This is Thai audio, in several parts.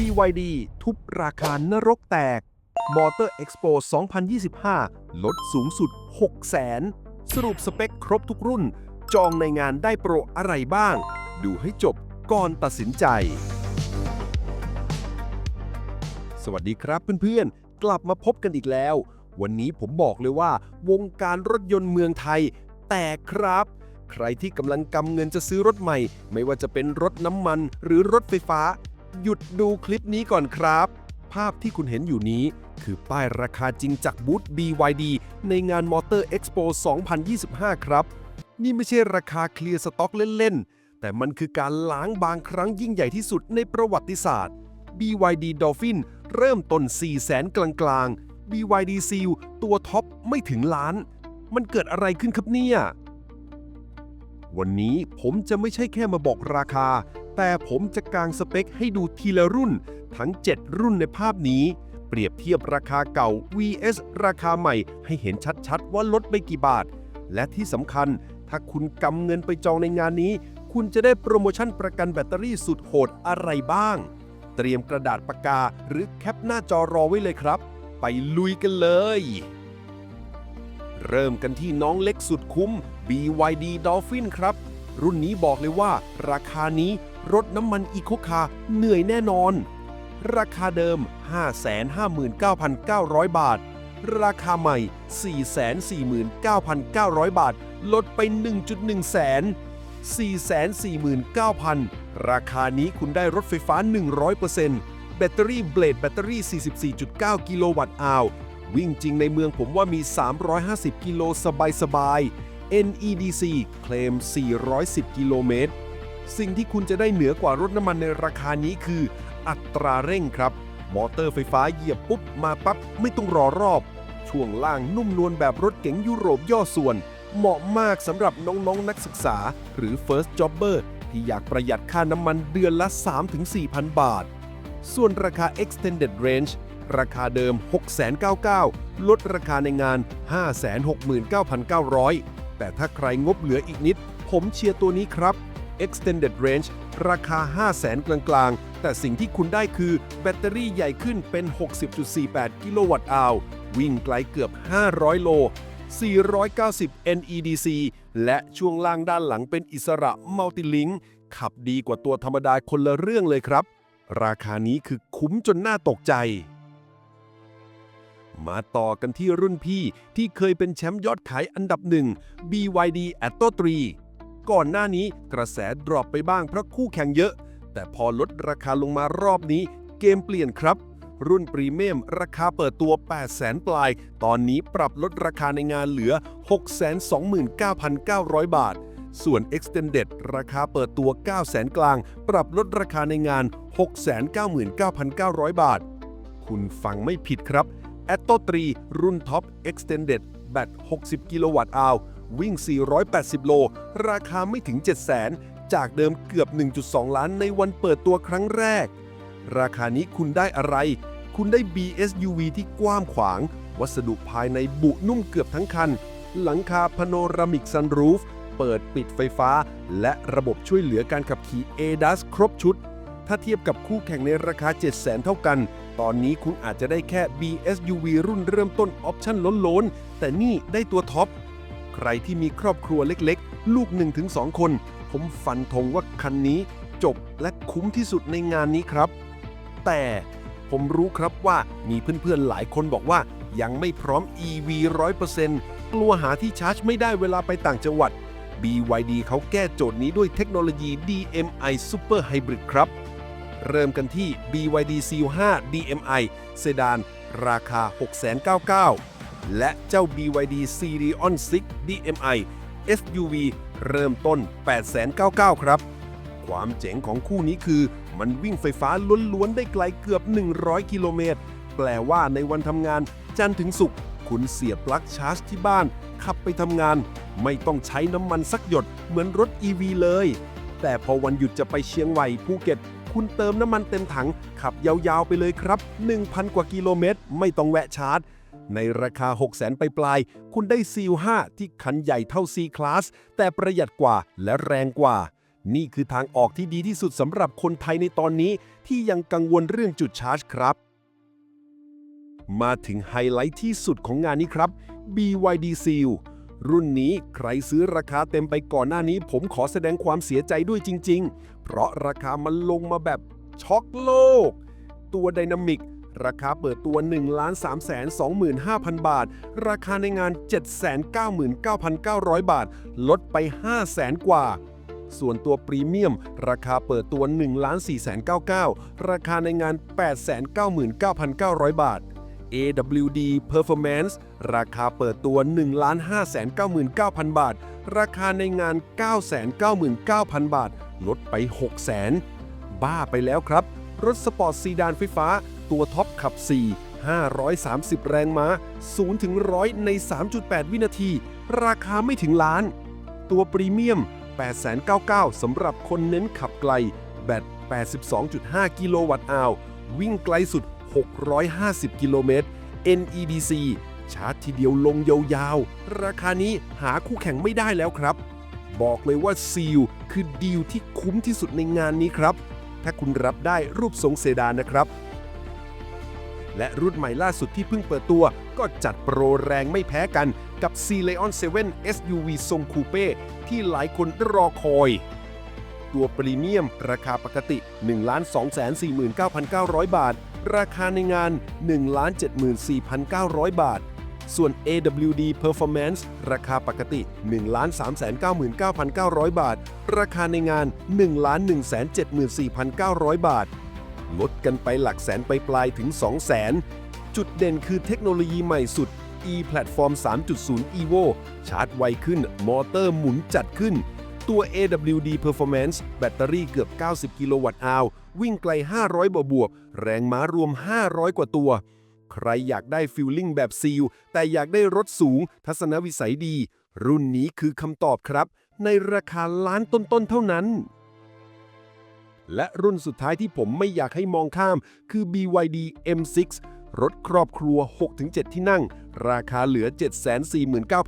BYD ทุบราคานรกแตก Motor Expo 2025 ลดสูงสุด600,000สรุปสเปคครบทุกรุ่น จองในงานได้โปรอะไรบ้าง ดูให้จบก่อนตัดสินใจ สวัสดีครับเพื่อนๆ กลับมาพบกันอีกแล้ว วันนี้ผมบอกเลยว่า วงการรถยนต์เมืองไทย แตกครับ ใครที่กำลังกำเงินจะซื้อรถใหม่ ไม่ว่าจะเป็นรถน้ำมันหรือรถไฟฟ้า หยุดดูคลิปนี้ก่อนครับ ภาพที่คุณเห็นอยู่นี้ คือป้ายราคาจริงจากบูธ BYD ในงาน Motor Expo 2025 ครับ นี่ไม่ใช่ราคาเคลียร์สต็อกเล่น ๆ แต่มันคือการล้างบางครั้งยิ่งใหญ่ที่สุดในประวัติศาสตร์ BYD Dolphin เริ่มต้น 4 0 0แสนกลาง ๆ BYD Seal ตัวท็อปไม่ถึงล้าน มันเกิดอะไรขึ้นครับเนี่ย วันนี้ผมจะไม่ใช่แค่มาบอกราคา แต่ผมจะกางสเปคให้ดูทีละรุ่น ทั้ง 7 รุ่นในภาพนี้ เปรียบเทียบราคาเก่า vs ราคาใหม่ ให้เห็นชัดๆ ว่าลดไปกี่บาท และที่สำคัญ ถ้าคุณกำเงินไปจองในงานนี้ คุณจะได้โปรโมชั่นประกันแบตเตอรี่สุดโหดอะไรบ้าง เตรียมกระดาษปากกาหรือแคปหน้าจอรอไว้เลยครับ ไปลุยกันเลย เริ่มกันที่น้องเล็กสุดคุ้ม BYD Dolphin ครับรุ่นนี้บอกเลยว่า ราคานี้ รถน้ำมันอีโคคาเหนื่อยแน่นอน ราคาเดิม 559,900 บาท ราคาใหม่ 449,900 บาท ลดไป 1.1 แสน 449,000 ราคานี้คุณได้รถไฟฟ้า 100%แบตเตอรี่เบลดแบตเตอรี่ 44.9 กิโลวัตต์อาววิ่งจริงในเมืองผมว่ามี 350 กิโลสบายๆ NEDC เคลม 410 กิโลเมตร สิ่งที่คุณจะได้เหนือกว่ารถน้ำมันในราคานี้คือ อัตราเร่งครับ มอเตอร์ไฟฟ้าเหยียบปุ๊บมาปั๊บไม่ต้องรอรอบ ช่วงล่างนุ่มนวลแบบรถเก๋งยุโรปย่อส่วน เหมาะมากสำหรับน้องๆนนักศึกษา หรือ First Jobber ที่อยากประหยัดค่าน้ำมันเดือนละ 3-4,000 บาท ส่วนราคา Extended Range ราคาเดิม 699,000ลดราคาในงาน 569,900 แต่ถ้าใครงบเหลืออีกนิด ผมเชียร์ตัวนี้ครับ Extended Range ราคา 500,000 กลางๆ แต่สิ่งที่คุณได้คือแบตเตอรี่ใหญ่ขึ้นเป็น 60.48 กิโลวัตต์อาววิ่งไกลเกือบ 500 โล 490 NEDC และช่วงล่างด้านหลังเป็นอิสระมัลติลิงขับดีกว่าตัวธรรมดาคนละเรื่องเลยครับ ราคานี้คือคุ้มจนน่าตกใจ มาต่อกันที่รุ่นพี่ที่เคยเป็นแชมป์ยอดขายอันดับหนึ่ง BYD Atto 3 ก่อนหน้านี้กระแสดรอปไปบ้างเพราะคู่แข่งเยอะ แต่พอลดราคาลงมารอบนี้ เกมเปลี่ยนครับ รุ่นพรีเมียมราคาเปิดตัว 800,000ปลาย ตอนนี้ปรับลดราคาในงานเหลือ 629,900 บาท ส่วน Extended ราคาเปิดตัว 900,000กลาง ปรับลดราคาในงาน 699,900 บาท คุณฟังไม่ผิดครับ Atto 3รุ่นท็อป Extended แบต60 กิโลวัตต์อาว วิ่ง 480 โล ราคาไม่ถึง 700,000 จากเดิมเกือบ 1.2 ล้านในวันเปิดตัวครั้งแรก ราคานี้คุณได้อะไร คุณได้ BSUV ที่กว้างขวาง วัสดุภายในบุนุ่มเกือบทั้งคัน หลังคาพาโนรามิกซันรูฟ เปิดปิดไฟฟ้า และระบบช่วยเหลือการขับขี่ ADAS ครบชุด ถ้าเทียบกับคู่แข่งในราคา 700,000 เท่ากัน ตอนนี้คุณอาจจะได้แค่ BSUV รุ่นเริ่มต้นออปชั่นล้นๆ แต่นี่ได้ตัวท็อป ใครที่มีครอบครัวเล็กๆ ลูก 1-2 คน ผมฟันธงว่าคันนี้จบและคุ้มที่สุดในงานนี้ครับ แต่ผมรู้ครับว่ามีเพื่อนๆหลายคนบอกว่ายังไม่พร้อม EV 100%กลัวหาที่ชาร์จไม่ได้เวลาไปต่างจังหวัด BYD เขาแก้โจทย์นี้ด้วยเทคโนโลยี DMI Super Hybrid ครับ เริ่มกันที่ BYD Seal 5 DMI เซดาน ราคา 699,000 และเจ้า BYD Sirion 6 DMI SUV เริ่มต้น 899,000 ครับ ความเจ๋งของคู่นี้คือ มันวิ่งไฟฟ้าล้วนๆ ได้ไกลเกือบ 100 กิโลเมตร แปลว่าในวันทำงาน จันทร์ถึงศุกร์คุณเสียบปลั๊กชาร์จที่บ้าน ขับไปทำงาน ไม่ต้องใช้น้ำมันสักหยดเหมือนรถ EV เลย แต่พอวันหยุดจะไปเชียงใหม่ภูเก็ต คุณเติมน้ำมันเต็มถัง ขับยาวๆไปเลยครับ 1,000 กว่ากิโลเมตร ไม่ต้องแวะชาร์จ ในราคา 600,000ไปปลายๆคุณได้ซีล5ที่คันใหญ่เท่า C Class แต่ประหยัดกว่าและแรงกว่า นี่คือทางออกที่ดีที่สุดสำหรับคนไทยในตอนนี้ ที่ยังกังวลเรื่องจุดชาร์จครับ มาถึงไฮไลท์ที่สุดของงานนี้ครับ BYD Seal รุ่นนี้ใครซื้อราคาเต็มไปก่อนหน้านี้ ผมขอแสดงความเสียใจด้วยจริง ๆ เพราะราคามันลงมาแบบช็อกโลก ตัวไดนามิก ราคาเปิดตัว 1 3 2 5 0 0 0 บาท ราคาในงาน 799,900 บาท ลดไป 500,000 กว่า ส่วนตัวพรีเมียม ราคาเปิดตัว 1 4 9 9ราคาในงาน 899,900 บาท AWD Performance ราคาเปิดตัว 1 5 9 9 0 0 0 บาท ราคาในงาน 999,000 บาท ลดไป 600,000 บ้าไปแล้วครับ รถสปอร์ตซีดานไฟฟ้า ตัวท็อปขับ 4 530 แรงม้า 0 ถึง 100 ใน 3.8 วินาที ราคาไม่ถึงล้าน ตัวพรีเมียม 899สำหรับคนเน้นขับไกล แบต 82.5 กิโลวัตต์อาววิ่งไกลสุด 650 กิโลเมตร NEDC ชาร์จทีเดียวลงยาวๆ ราคานี้หาคู่แข่งไม่ได้แล้วครับ บอกเลยว่าซีลคือดีลที่คุ้มที่สุดในงานนี้ครับ ถ้าคุณรับได้รูปทรงเซดานนะครับ และรุ่นใหม่ล่าสุดที่เพิ่งเปิดตัว ก็จัดโปรแรงไม่แพ้กันกับ C Leon 7 SUV ทรงคูเป้ที่หลายคนรอคอย ตัวพรีเมียม ราคาปกติ 1,249,900 บาท ราคาในงาน 1,74,900 บาท ส่วน AWD Performance ราคาปกติ 1,399,900 บาท ราคาในงาน 1,174,900 บาท ลดกันไปหลักแสนไปปลายถึง 200,000 จุดเด่นคือเทคโนโลยีใหม่สุด e-platform 3.0 evo ชาร์จไวขึ้น มอเตอร์หมุนจัดขึ้น ตัว AWD Performance แบตเตอรี่เกือบ 90 กิโลวัตต์อาววิ่งไกล 500 บวบวก แรงม้ารวม 500 กว่าตัว ใครอยากได้ฟิลลิ่งแบบซีล แต่อยากได้รถสูง ทัศนวิสัยดี รุ่นนี้คือคำตอบครับ ในราคาล้านต้นๆเท่านั้น และรุ่นสุดท้ายที่ผมไม่อยากให้มองข้าม คือ BYD M6 รถครอบครัว 6-7 ที่นั่ง ราคาเหลือ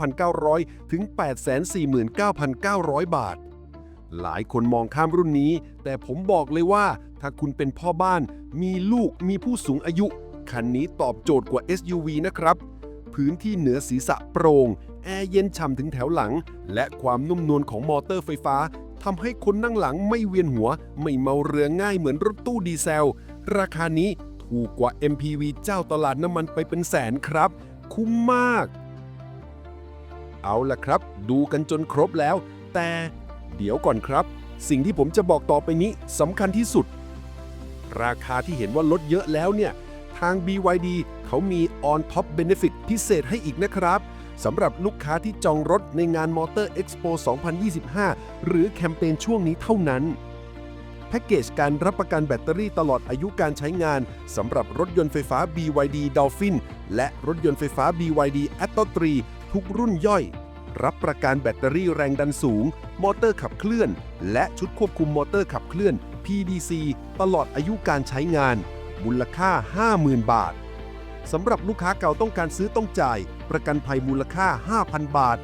749,900 ถึง 849,900 บาท หลายคนมองข้ามรุ่นนี้ แต่ผมบอกเลยว่า ถ้าคุณเป็นพ่อบ้าน มีลูกมีผู้สูงอายุ คันนี้ตอบโจทย์กว่า SUV นะครับ พื้นที่เหนือศีรษะโปร่งแอร์เย็นฉ่ำถึงแถวหลัง และความนุ่มนวลของมอเตอร์ไฟฟ้า ทำให้คนนั่งหลังไม่เวียนหัว ไม่เมาเรือง่ายเหมือนรถตู้ดีเซล ราคานี้ถูกกว่า MPV เจ้าตลาดน้ำมันไปเป็นแสนครับ คุ้มมาก เอาล่ะครับ ดูกันจนครบแล้ว แต่เดี๋ยวก่อนครับ สิ่งที่ผมจะบอกต่อไปนี้สำคัญที่สุด ราคาที่เห็นว่าลดเยอะแล้วเนี่ย ทาง BYD เขามี On Top Benefit พิเศษให้อีกนะครับ สำหรับลูกค้าที่จองรถในงาน Motor Expo 2025 หรือแคมเปญช่วงนี้เท่านั้น แพ็กเกจการรับประกันแบตเตอรี่ตลอดอายุการใช้งานสำหรับรถยนต์ไฟฟ้า BYD Dolphin และรถยนต์ไฟฟ้า BYD Atto 3 ทุกรุ่นย่อย รับประกันแบตเตอรี่แรงดันสูง มอเตอร์ขับเคลื่อน และชุดควบคุมมอเตอร์ขับเคลื่อน PDC ตลอดอายุการใช้งาน มูลค่า 50,000 บาท สำหรับลูกค้าเก่าต้องการซื้อต้องจ่าย ประกันภัยมูลค่า 5,000 บาท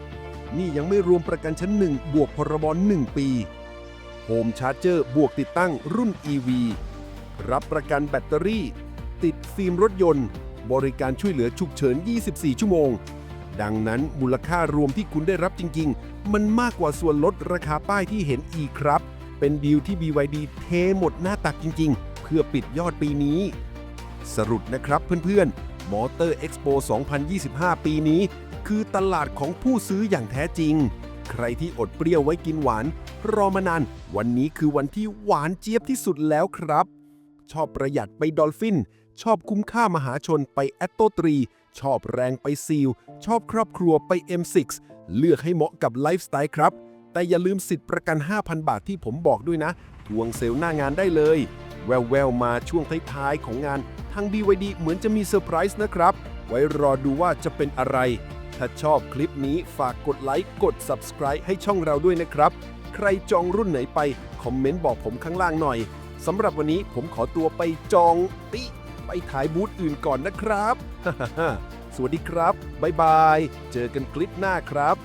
นี่ยังไม่รวมประกันชั้น 1 บวกพรบ1 ปีโฮมชาร์เจอร์บวกติดตั้งรุ่น EV รับประกันแบตเตอรี่ ติดฟิล์มรถยนต์ บริการช่วยเหลือฉุกเฉิน 24 ชั่วโมง ดังนั้นมูลค่ารวมที่คุณได้รับจริง ๆ มันมากกว่าส่วนลดราคาป้ายที่เห็นอีกครับ เป็นดีลที่ BYD เทหมดหน้าตักจริง ๆ เพื่อปิดยอดปีนี้ สรุปนะครับเพื่อนๆ Motor Expo 2025 ปีนี้ คือตลาดของผู้ซื้ออย่างแท้จริง ใครที่อดเปรี้ยวไว้กินหวาน รอมานาน วันนี้คือวันที่หวานเจี๊ยบที่สุดแล้วครับ ชอบประหยัดไปดอลฟิน ชอบคุ้มค่ามหาชนไปแอตโตตรี ชอบแรงไปซีล ชอบครอบครัวไป M6 เลือกให้เหมาะกับไลฟ์สไตล์ครับ แต่อย่าลืมสิทธิ์ประกัน 5,000 บาทที่ผมบอกด้วยนะ ทวงเซลล์หน้างานได้เลย แววๆมาช่วงท้ายๆของงาน ทาง BYD เหมือนจะมีเซอร์ไพรส์นะครับ ไว้รอดูว่าจะเป็นอะไร ถ้าชอบคลิปนี้ฝากกดไลค์กด Subscribe ให้ช่องเราด้วยนะครับ ใครจองรุ่นไหนไป คอมเมนต์บอกผมข้างล่างหน่อยสำหรับวันนี้ผมขอตัวไปจองติ ไปถ่ายบูธอื่นก่อนนะครับ สวัสดีครับ บ๊ายบาย เจอกันคลิปหน้าครับ